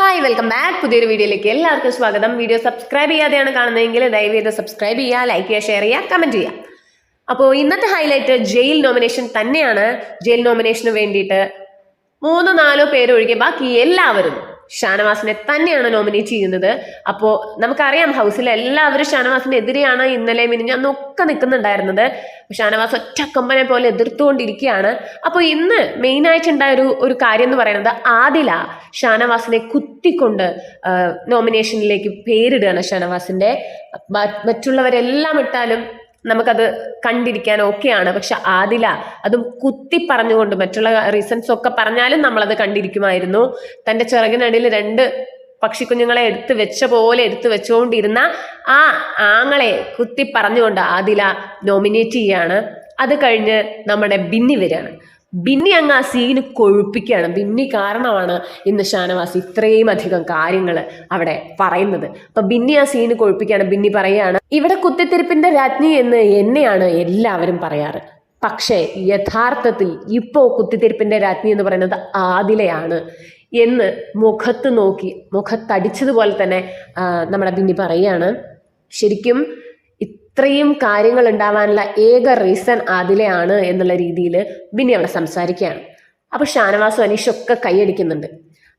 Hi welcome back പുതിയൊരു വീഡിയോയിലേക്ക് എല്ലാവർക്കും സ്വാഗതം. വീഡിയോ സബ്സ്ക്രൈബ് ചെയ്യാതെയാണ് കാണുന്നതെങ്കിൽ ദയവ് ചെയ്ത് സബ്സ്ക്രൈബ് ചെയ്യുക ലൈക്ക് ചെയ്യുക ഷെയർ ചെയ്യുക കമന്റ് ചെയ്യുക. അപ്പോൾ ഇന്നത്തെ ഹൈലൈറ്റ് ജയിൽ നോമിനേഷൻ തന്നെയാണ്. ജയിൽ നോമിനേഷന് വേണ്ടിയിട്ട് മൂന്നോ നാലോ പേരൊഴികെ ബാക്കി എല്ലാവരും ഷാനവാസിനെ തന്നെയാണ് നോമിനേറ്റ് ചെയ്യുന്നത്. അപ്പോൾ നമുക്കറിയാം ഹൗസിലെ എല്ലാവരും ഷാനവാസിന് എതിരെയാണ് ഇന്നലെ മിനിഞ്ഞന്നൊക്കെ നിൽക്കുന്നുണ്ടായിരുന്നത്. ഷാനവാസ് ഒറ്റ കമ്പനെ പോലെ എതിർത്തുകൊണ്ടിരിക്കുകയാണ്. അപ്പോൾ ഇന്ന് മെയിൻ മെയിനായിട്ടുണ്ടായ ഒരു ഒരു കാര്യം എന്ന് പറയുന്നത് ആദില ഷാനവാസിനെ കുത്തിക്കൊണ്ട് നോമിനേഷനിലേക്ക് പേരിടുകയാണ് ഷാനവാസിന്റെ മറ്റുള്ളവരെല്ലാം ഇട്ടാലും നമുക്കത് കണ്ടിരിക്കാൻ ഓക്കെയാണ് പക്ഷെ ആദില അതും കുത്തി പറഞ്ഞുകൊണ്ട് മറ്റുള്ള റീസൺസ് ഒക്കെ പറഞ്ഞാലും നമ്മളത് കണ്ടിരിക്കുമായിരുന്നു. തന്റെ ചിറകിനടിയിൽ രണ്ട് പക്ഷിക്കുഞ്ഞുങ്ങളെ എടുത്തു വെച്ച പോലെ എടുത്തു വെച്ചുകൊണ്ടിരുന്ന ആ ആങ്ങളെ കുത്തി പറഞ്ഞുകൊണ്ട് ആദില നോമിനേറ്റ് ചെയ്യാണ്. അത് കഴിഞ്ഞ് നമ്മുടെ ബിന്നി വരികയാണ്. ബിന്നി അങ്ങ് ആ സീന് കൊഴുപ്പിക്കുകയാണ്. ബിന്നി കാരണമാണ് ഇന്ന് ഷാനവാസ് ഇത്രയും അധികം കാര്യങ്ങൾ അവിടെ പറയുന്നത്. അപ്പൊ ബിന്നി ആ സീന് കൊഴുപ്പിക്കുകയാണ്. ബിന്നി പറയുകയാണ് ഇവിടെ കുത്തിത്തിരിപ്പിന്റെ രാജ്ഞി എന്ന് എന്നെയാണ് എല്ലാവരും പറയാറ്. പക്ഷേ യഥാർത്ഥത്തിൽ ഇപ്പോ കുത്തിത്തിരിപ്പിന്റെ രാജ്ഞി എന്ന് പറയുന്നത് ആദിലയാണ് എന്ന് മുഖത്ത് നോക്കി മുഖത്തടിച്ചതുപോലെ തന്നെ നമ്മുടെ ബിന്നി പറയുകയാണ്. ശരിക്കും ഇത്രയും കാര്യങ്ങൾ ഉണ്ടാവാനുള്ള ഏക റീസൺ ആദിലയാണ് എന്നുള്ള രീതിയിൽ ബിന്നി അവിടെ സംസാരിക്കുകയാണ്. അപ്പോൾ ഷാനവാസും അനീഷൊക്കെ കൈയടിക്കുന്നുണ്ട്.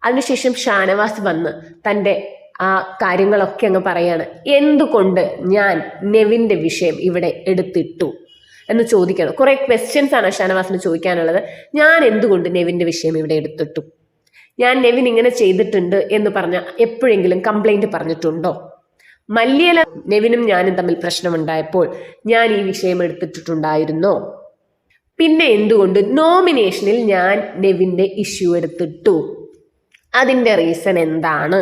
അതിനുശേഷം ഷാനവാസ് വന്ന് തന്റെ ആ കാര്യങ്ങളൊക്കെ അങ്ങ് പറയാണ് എന്തുകൊണ്ട് ഞാൻ നെവിന്റെ വിഷയം ഇവിടെ എടുത്തിട്ടു? എന്ന് ചോദിക്കണം കുറേ ക്വസ്റ്റ്യൻസ് ആണ് ഷാനവാസിന് ചോദിക്കാനുള്ളത്. ഞാൻ എന്തുകൊണ്ട് നെവിന്റെ വിഷയം ഇവിടെ എടുത്തിട്ടു? ഞാൻ നെവിൻ ഇങ്ങനെ ചെയ്തിട്ടുണ്ട് എന്ന് പറഞ്ഞ എപ്പോഴെങ്കിലും കംപ്ലൈന്റ് പറഞ്ഞിട്ടുണ്ടോ? മല്ലിയല നെവിനും ഞാനും തമ്മിൽ പ്രശ്നമുണ്ടായപ്പോൾ ഞാൻ ഈ വിഷയം എടുത്തിട്ടുണ്ടായിരുന്നോ. പിന്നെ എന്തുകൊണ്ട് നോമിനേഷനിൽ ഞാൻ നെവിന്റെ ഇഷ്യൂ എടുത്തിട്ടു? അതിന്റെ റീസൺ എന്താണ്?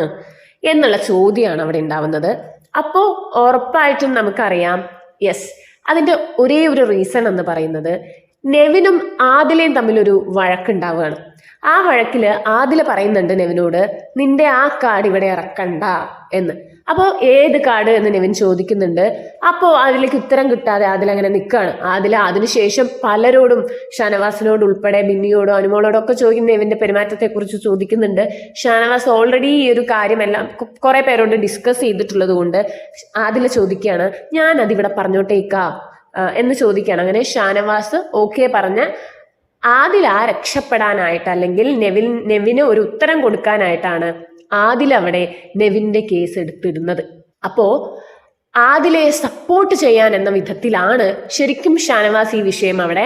എന്നുള്ള ചോദ്യമാണ് അവിടെ ഉണ്ടാവുന്നത്. അപ്പോൾ ഉറപ്പായിട്ടും നമുക്കറിയാം യെസ് അതിന്റെ ഒരേ ഒരു റീസൺ എന്ന് പറയുന്നത് നെവിനും ആദിലയും തമ്മിലൊരു വഴക്കുണ്ടാവുകയാണ്. ആ വഴക്കിൽ ആദില പറയുന്നുണ്ട് നെവിനോട് നിന്റെ ആ കാർഡ് ഇവിടെ ഇറക്കണ്ട എന്ന്. അപ്പോൾ ഏത് കാർഡ് എന്ന് നിവൻ ചോദിക്കുന്നുണ്ട്. അപ്പോൾ അതിലേക്ക് ഉത്തരം കിട്ടാതെ അതിലങ്ങനെ നിൽക്കുകയാണ് അതിൽ അതിനുശേഷം പലരോടും ഷാനവാസിനോട് ഉൾപ്പെടെ ബിന്നിയോടും അനുമോളോടും ഒക്കെ ചോദിക്കുന്ന നിവിന്റെ പെരുമാറ്റത്തെക്കുറിച്ച് ചോദിക്കുന്നുണ്ട്. ഷാനവാസ് ഓൾറെഡി ഈ ഒരു കാര്യമെല്ലാം കുറേ പേരോട് ഡിസ്കസ് ചെയ്തിട്ടുള്ളത് കൊണ്ട് അതിൽ ചോദിക്കുകയാണ് ഞാൻ അതിവിടെ പറഞ്ഞോട്ടേക്കാ? എന്ന് ചോദിക്കുകയാണ്. അങ്ങനെ ഷാനവാസ് ഓക്കെ പറഞ്ഞ് ആ രക്ഷപ്പെടാനായിട്ട് അല്ലെങ്കിൽ നെവിൻ നെവിന് ഒരു ഉത്തരം കൊടുക്കാനായിട്ടാണ് ആദിൽ അവിടെ നെവിന്റെ കേസ് എടുത്തിടുന്നത് അപ്പോൾ ആദിലെ സപ്പോർട്ട് ചെയ്യാൻ എന്ന വിധത്തിലാണ് ശരിക്കും ഷാനവാസ് ഈ വിഷയം അവിടെ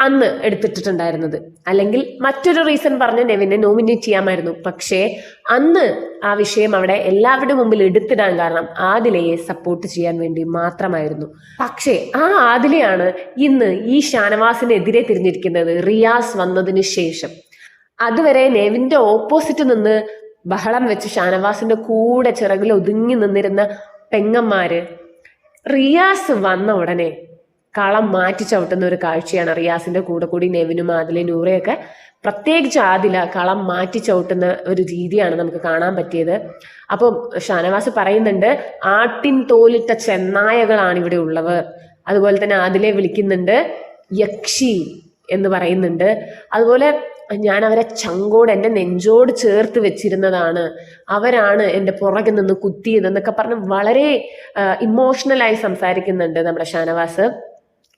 അന്ന് എടുത്തിട്ടുണ്ടായിരുന്നത് അല്ലെങ്കിൽ മറ്റൊരു റീസൺ പറഞ്ഞ് നെവിനെ നോമിനേറ്റ് ചെയ്യാമായിരുന്നു. പക്ഷേ അന്ന് ആ വിഷയം അവിടെ എല്ലാവരുടെ മുമ്പിൽ എടുത്തിടാൻ കാരണം ആദിലയെ സപ്പോർട്ട് ചെയ്യാൻ വേണ്ടി മാത്രമായിരുന്നു. പക്ഷേ ആ ആദിലയാണ് ഇന്ന് ഈ ഷാനവാസിനെതിരെ തിരിഞ്ഞിരിക്കുന്നത് റിയാസ് വന്നതിന് ശേഷം. അതുവരെ നെവിന്റെ ഓപ്പോസിറ്റ് നിന്ന് ബഹളം വെച്ച് ഷാനവാസിന്റെ കൂടെ ചിറകിൽ ഒതുങ്ങി നിന്നിരുന്ന പെങ്ങന്മാര് റിയാസ് വന്ന ഉടനെ കളം മാറ്റി ചവിട്ടുന്ന ഒരു കാഴ്ചയാണ് റിയാസിന്റെ കൂടെ കൂടി നെവിനും ആദിലെ നൂറയൊക്കെ പ്രത്യേകിച്ച് ആദില കളം മാറ്റി ചവിട്ടുന്ന ഒരു രീതിയാണ് നമുക്ക് കാണാൻ പറ്റിയത്. അപ്പം ഷാനവാസ് പറയുന്നുണ്ട് ആട്ടിൻ തോലിട്ട ചെന്നായകളാണ് ഇവിടെ ഉള്ളവർ. അതുപോലെ തന്നെ ആദിലെ വിളിക്കുന്നുണ്ട് യക്ഷി എന്ന് പറയുന്നുണ്ട്. അതുപോലെ ഞാൻ അവരെ ചങ്കോട് എന്റെ നെഞ്ചോട് ചേർത്ത് വെച്ചിരുന്നതാണ്. അവരാണ് എന്റെ പുറകിൽ നിന്ന് കുത്തിയതെന്നൊക്കെ പറഞ്ഞ് വളരെ ഇമോഷണലായി സംസാരിക്കുന്നുണ്ട് നമ്മുടെ ഷാനവാസ്.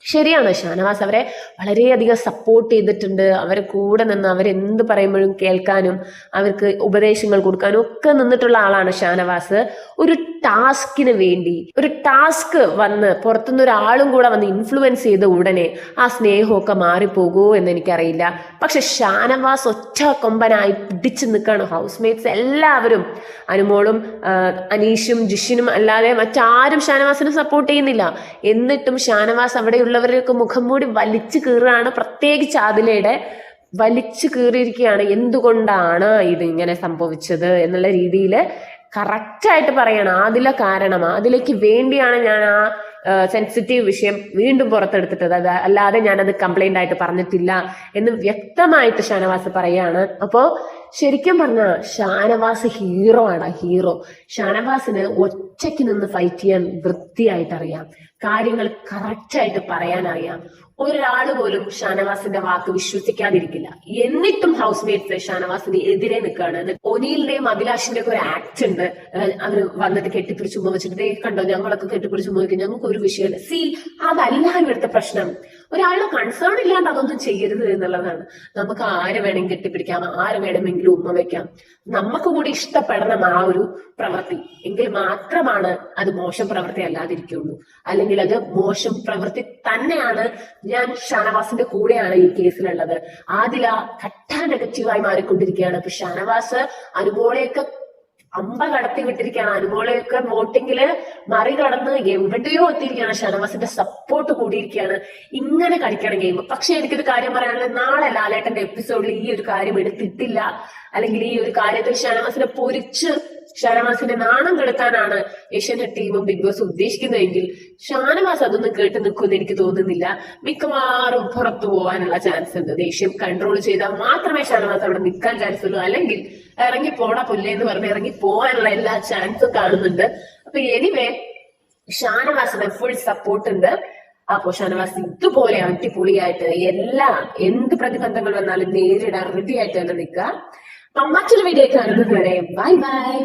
ശരിയാണ് ഷാനവാസ് അവരെ വളരെയധികം സപ്പോർട്ട് ചെയ്തിട്ടുണ്ട്. അവരെ കൂടെ നിന്ന് അവരെന്ത് പറയുമ്പോഴും കേൾക്കാനും അവർക്ക് ഉപദേശങ്ങൾ കൊടുക്കാനും ഒക്കെ നിന്നിട്ടുള്ള ആളാണ് ഷാനവാസ്. ഒരു ടാസ്കിന് വേണ്ടി ഒരു ടാസ്ക് വന്ന് പുറത്തുനിന്ന് ഒരാളും കൂടെ വന്ന് ഇൻഫ്ലുവൻസ് ചെയ്ത ഉടനെ ആ സ്നേഹമൊക്കെ മാറിപ്പോകുമോ എന്ന് എനിക്കറിയില്ല. പക്ഷെ ഷാനവാസ് ഒറ്റ കൊമ്പനായി പിടിച്ചു നിൽക്കുകയാണ്. ഹൗസ് മേറ്റ്സ് എല്ലാവരും അനുമോളും അനീഷും ജിഷിനും അല്ലാതെ മറ്റാരും ഷാനവാസിനെ സപ്പോർട്ട് ചെയ്യുന്നില്ല. എന്നിട്ടും ഷാനവാസ് അവിടെയുള്ളവരൊക്കെ മുഖം മൂടി വലിച്ചു കീറുകയാണ്. പ്രത്യേകിച്ച് ആദിലയുടെ വലിച്ചു കീറിയിരിക്കുകയാണ്. എന്തുകൊണ്ടാണ് ഇത് ഇങ്ങനെ സംഭവിച്ചത് എന്നുള്ള രീതിയിൽ കറക്റ്റായിട്ട് പറയണം ആദില കാരണം. അതിലേക്ക് വേണ്ടിയാണ് ഞാൻ ആ സെൻസിറ്റീവ് വിഷയം വീണ്ടും പുറത്തെടുത്തിട്ടത്. അത് അല്ലാതെ ഞാനത് കംപ്ലൈന്റ് ആയിട്ട് പറഞ്ഞിട്ടില്ല എന്ന് വ്യക്തമായിട്ട് ഷാനവാസ് പറയാണ്. അപ്പോൾ ശരിക്കും പറഞ്ഞ ഷാനവാസ് ഹീറോ ആണ് ഹീറോ ഷാനവാസിന് ഒറ്റയ്ക്ക് നിന്ന് ഫൈറ്റ് ചെയ്യാൻ വൃത്തിയായിട്ട് അറിയാം കാര്യങ്ങൾ കറക്റ്റായിട്ട് പറയാൻ അറിയാം ഒരാൾ പോലും ഷാനവാസിന്റെ വാക്ക് വിശ്വസിക്കാതിരിക്കില്ല. എന്നിട്ടും ഹൗസ് മേറ്റ്സ് ഷാനവാസിന് എതിരെ നിൽക്കുകയാണ്. ഒനീലിന്റെയും അഭിലാഷിന്റെ ഒക്കെ ഒരു ആക്ട് ഉണ്ട്. അവർ വന്നിട്ട് കെട്ടിപ്പിടിച്ച് "ദേ കണ്ടോ ഞങ്ങളൊക്കെ കെട്ടിപ്പിടിച്ച് വയ്ക്കും ഞങ്ങൾക്ക് ഒരു വിഷയമില്ല. സി അതല്ല ഇവിടുത്തെ പ്രശ്നം. ഒരാളുടെ കൺസേൺ ഇല്ലാണ്ട് അതൊന്നും ചെയ്യരുത് എന്നുള്ളതാണ്. നമുക്ക് ആരെ വേണമെങ്കിൽ കെട്ടിപ്പിടിക്കാം ആരെ വേണമെങ്കിലും ഉമ്മ വെക്കാം. നമുക്ക് കൂടി ഇഷ്ടപ്പെടണം ആ ഒരു പ്രവൃത്തി. എങ്കിൽ മാത്രമാണ് അത് മോശം പ്രവൃത്തി അല്ലാതിരിക്കുള്ളൂ. അല്ലെങ്കിൽ അത് മോശം പ്രവൃത്തി തന്നെയാണ് ഞാൻ ഷാനവാസിന്റെ കൂടെയാണ് ഈ കേസിലുള്ളത്. ആദില കട്ട നെഗറ്റീവായി മാറിക്കൊണ്ടിരിക്കുകയാണ്. അപ്പൊ ഷാനവാസ് അനുമോളെയൊക്കെ അമ്പ കടത്തി വിട്ടിരിക്കുകയാണ് അനുമോളെയൊക്കെ വോട്ടിങ്ങിൽ മറികടന്ന് എവിടെയോ എത്തിയിരിക്കുകയാണ്. ഷനവാസിന്റെ സപ്പോർട്ട് കൂടിയിരിക്കുകയാണ്. ഇങ്ങനെ കളിക്കണം ഗെയിം പക്ഷെ എനിക്കൊരു കാര്യം പറയാനുള്ളത്. നാളെ ലാലേട്ടന്റെ എപ്പിസോഡിൽ ഈ ഒരു കാര്യം എടുത്തിട്ടില്ല. അല്ലെങ്കിൽ ഈ ഒരു കാര്യത്തിൽ ഷനവാസിനെ പൊരിച്ച് ഷാനവാസിന്റെ നാണം കെടുത്താനാണ് ഏഷ്യന്റെ ടീമും ബിഗ് ബോസ് ഉദ്ദേശിക്കുന്നതെങ്കിൽ ഷാനവാസ് അതൊന്നും കേട്ട് നിൽക്കുമെന്ന് എനിക്ക് തോന്നുന്നില്ല. മിക്കവാറും പുറത്തു പോകാനുള്ള ചാൻസ് ഉണ്ട്. ദേഷ്യം കൺട്രോൾ ചെയ്താൽ മാത്രമേ ഷാനവാസ് അവിടെ നിൽക്കാൻ ചാൻസ് ഉള്ളൂ. അല്ലെങ്കിൽ ഇറങ്ങി പോണ പുല്ലേ എന്ന് പറഞ്ഞ് ഇറങ്ങി പോകാനുള്ള എല്ലാ ചാൻസും കാണുന്നുണ്ട്. അപ്പൊ എനിവേ ഷാനവാസിന് ഫുൾ സപ്പോർട്ട് ഉണ്ട്. അപ്പോ ഷാനവാസ് ഇതുപോലെ അടിപൊളിയായിട്ട് എല്ലാ എന്ത് പ്രതിബന്ധങ്ങൾ വന്നാലും നേരിടാൻ റെഡി ആയിട്ട് തന്നെ നിൽക്കുക. അപ്പൊ മറ്റൊരു വീഡിയോ കാണുന്നത് വരെ ബൈ ബൈ